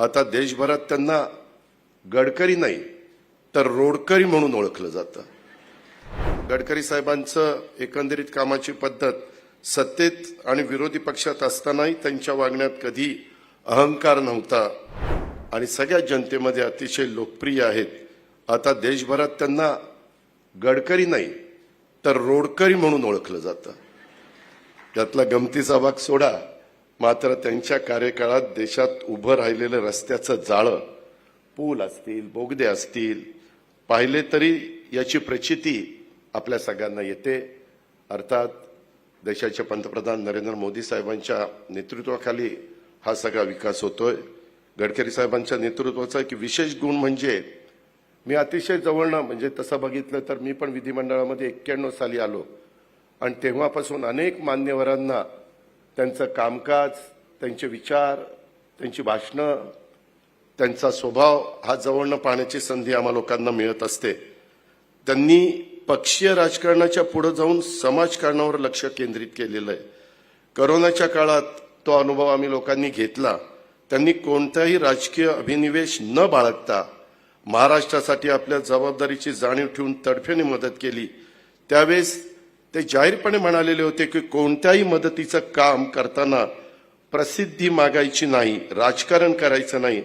आता देशभरात त्यांना गडकरी नाही तर रोडकरी म्हणून ओळखलं जातं. गडकरी साहेबांचं एकंदरीत कामाची पद्धत सत्तेत आणि विरोधी पक्षात असतानाही त्यांच्या वागण्यात कधी अहंकार नव्हता. आणि सगळ्या जनतेमध्ये अतिशय लोकप्रिय आहेत. आता देशभरात त्यांना गडकरी नाही तर रोडकरी म्हणून ओळखलं जातं. त्यातला गमतीचा भाग सोडा. मात्र त्यांच्या कार्यकाळात देशात उभं राहिलेलं रस्त्याचं जाळं पूल असतील बोगदे असतील पाहिले तरी याची प्रचिती आपल्या सगळ्यांना येते. अर्थात देशाचे पंतप्रधान नरेंद्र मोदी साहेबांच्या नेतृत्वाखाली हा सगळा विकास होतोय. गडकरी साहेबांच्या नेतृत्वाचा एक विशेष गुण म्हणजे मी अतिशय जवळनं म्हणजे तसं बघितलं तर मी पण विधिमंडळामध्ये एक्क्याण्णव साली आलो. आणि तेव्हापासून अनेक मान्यवरांना त्यांचं कामकाज त्यांचे विचार त्यांची भाषणं त्यांचा स्वभाव हा जवळनं पाहण्याची संधी आम्हा लोकांना मिळत असते. त्यांनी पक्षीय राजकारणाच्या पुढे जाऊन समाजकारणावर लक्ष केंद्रित केलेलं आहे. करोनाच्या काळात तो अनुभव आम्ही लोकांनी घेतला. त्यांनी कोणताही राजकीय अभिनिवेश न बाळगता महाराष्ट्रासाठी आपल्या जबाबदारीची जाणीव ठेवून तडफेने मदत केली. त्यावेळेस ते जाहीरपणे म्हणालेले होते की कोणत्याही मदतीचं काम करताना प्रसिद्धी मागायची नाही राजकारण करायचं नाही.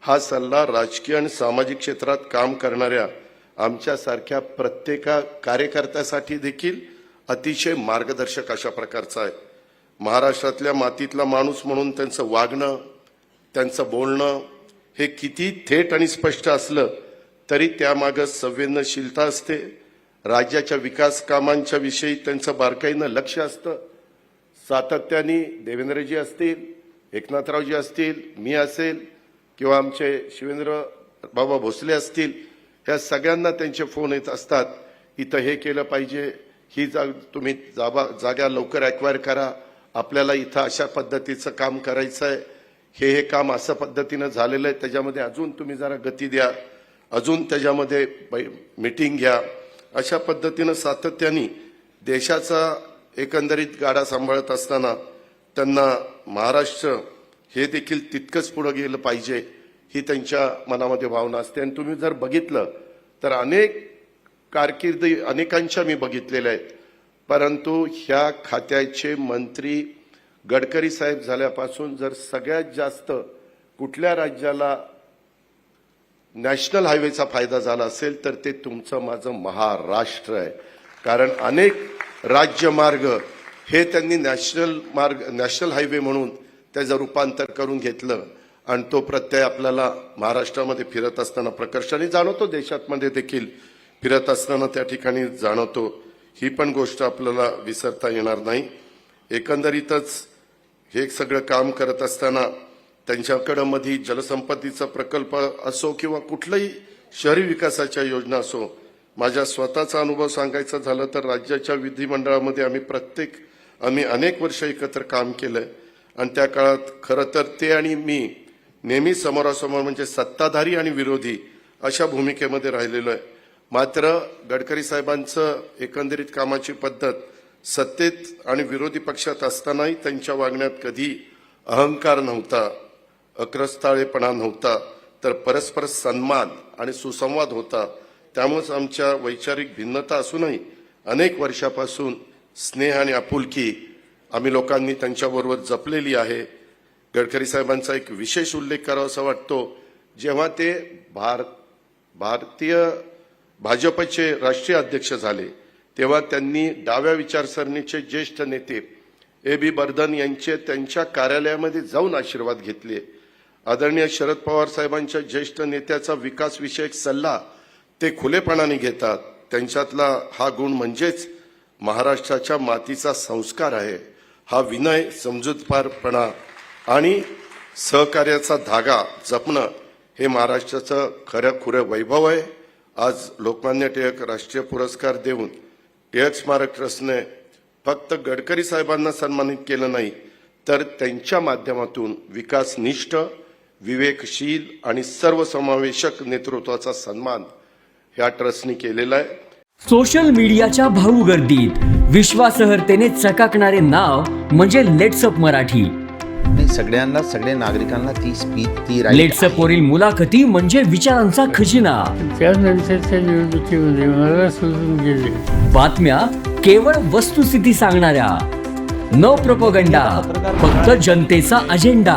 हा सल्ला राजकीय आणि सामाजिक क्षेत्रात काम करणाऱ्या आमच्यासारख्या प्रत्येका कार्यकर्त्यासाठी देखील अतिशय मार्गदर्शक अशा प्रकारचा आहे. महाराष्ट्रातल्या मातीतला माणूस म्हणून त्यांचं वागणं त्यांचं बोलणं हे किती थेट आणि स्पष्ट असलं तरी त्यामागं संवेदनशीलता असते राज्याच्या विकास कामांच्या विषयी त्यांचं बारकाईनं लक्ष असतं. सातत्याने देवेंद्रजी असतील एकनाथरावजी असतील मी असेल किंवा आमचे शिवेंद्र बाबा भोसले असतील ह्या सगळ्यांना त्यांचे फोन येत असतात. इथं हे केलं पाहिजे ही जाग तुम्ही जाबा जागा लवकर अक्वायर करा. आपल्याला इथं अशा पद्धतीचं काम करायचं आहे हे हे काम असं पद्धतीनं झालेलं आहे. त्याच्यामध्ये अजून तुम्ही जरा गती द्या. अजून त्याच्यामध्ये मिटिंग घ्या. अशा पद्धतीनं सातत्याने देशाचा एकंदरीत गाडा सांभाळत असताना त्यांना महाराष्ट्र हे देखील तितकंच पुढं गेलं पाहिजे ही त्यांच्या मनामध्ये भावना असते. आणि तुम्ही जर बघितलं तर अनेक कारकिर्दी अनेकांच्या मी बघितलेल्या आहेत. परंतु ह्या खात्याचे मंत्री गडकरी साहेब झाल्यापासून जर सगळ्यात जास्त कुठल्या राज्याला नॅशनल हायवेचा फायदा झाला असेल तर ते तुमचं माझं महाराष्ट्र आहे. कारण अनेक राज्यमार्ग हे त्यांनी नॅशनल मार्ग नॅशनल हायवे म्हणून त्याचं रूपांतर करून घेतलं. आणि तो प्रत्यय आपल्याला महाराष्ट्रामध्ये फिरत असताना प्रकर्षाने जाणवतो. देशातमध्ये देखील फिरत असताना त्या ठिकाणी जाणवतो. ही पण गोष्ट आपल्याला विसरता येणार नाही. एकंदरीतच हे सगळं काम करत असताना त्यांच्याकडं मध्ये जलसंपत्तीचा प्रकल्प असो किंवा कुठल्याही शहरी विकासाच्या योजना असो माझ्या स्वतःचा अनुभव सांगायचा झालं तर राज्याच्या विधिमंडळामध्ये आम्ही प्रत्येक आम्ही अनेक वर्ष एकत्र काम केलंय आणि त्या काळात खरं तर ते आणि मी नेहमी समोरासमोर म्हणजे सत्ताधारी आणि विरोधी अशा भूमिकेमध्ये राहिलेलो आहे. मात्र गडकरी साहेबांचं एकंदरीत कामाची पद्धत सत्तेत आणि विरोधी पक्षात असतानाही त्यांच्या वागण्यात कधी अहंकार नव्हता. अक्रस्ताळेपणा नव्हता तर परस्पर सन्मान आणि सुसंवाद होता. त्यामुळेच आमच्या वैचारिक भिन्नता असूनही अनेक वर्षापासून स्नेह आणि आपुलकी आम्ही लोकांनी त्यांच्याबरोबर जपलेली आहे. गडकरी साहेबांचा एक विशेष उल्लेख करावा असा वाटतो जेव्हा ते भार भारतीय भाजपचे राष्ट्रीय अध्यक्ष झाले तेव्हा त्यांनी डाव्या विचारसरणीचे ज्येष्ठ नेते ए बी बर्धन यांचे त्यांच्या कार्यालयामध्ये जाऊन आशीर्वाद घेतले. आदरणीय शरद पवार साहेबांच्या ज्येष्ठ नेत्याचा विकास विषयक सल्ला ते खुलेपणाने घेतात. त्यांच्यातला हा गुण म्हणजेच महाराष्ट्राच्या मातीचा संस्कार आहे. हा विनय समजूतपारपणा आणि सहकार्याचा धागा जपणं हे महाराष्ट्राचं खरं खुरं वैभव आहे. आज लोकमान्य टिळक राष्ट्रीय पुरस्कार देऊन टिळक स्मारक ट्रस्टने फक्त गडकरी साहेबांना सन्मानित केलं नाही तर त्यांच्या माध्यमातून विकासनिष्ठ विवेकशील आणि सर्वसमावेशक नेतृत्वाचा सन्मान ह्या ट्रस्टने केलेला आहे. सोशल मीडियाच्या भाऊ गर्दीत विश्वासार्हतेने चकाकणारे नाव म्हणजे लेट्सअप मराठी. नाही सगळ्यांना सगळ्या नागरिकांना ती स्पीच ती लेट्सअप वरील मुलाखती म्हणजे विचारांचा खजिना. त्यानंतरच्या निवडणुकीमध्ये मला सोडून गेले. बातम्या केवळ वस्तुस्थिती सांगणाऱ्या. न प्रोपोगंडा फक्त जनतेचा अजेंडा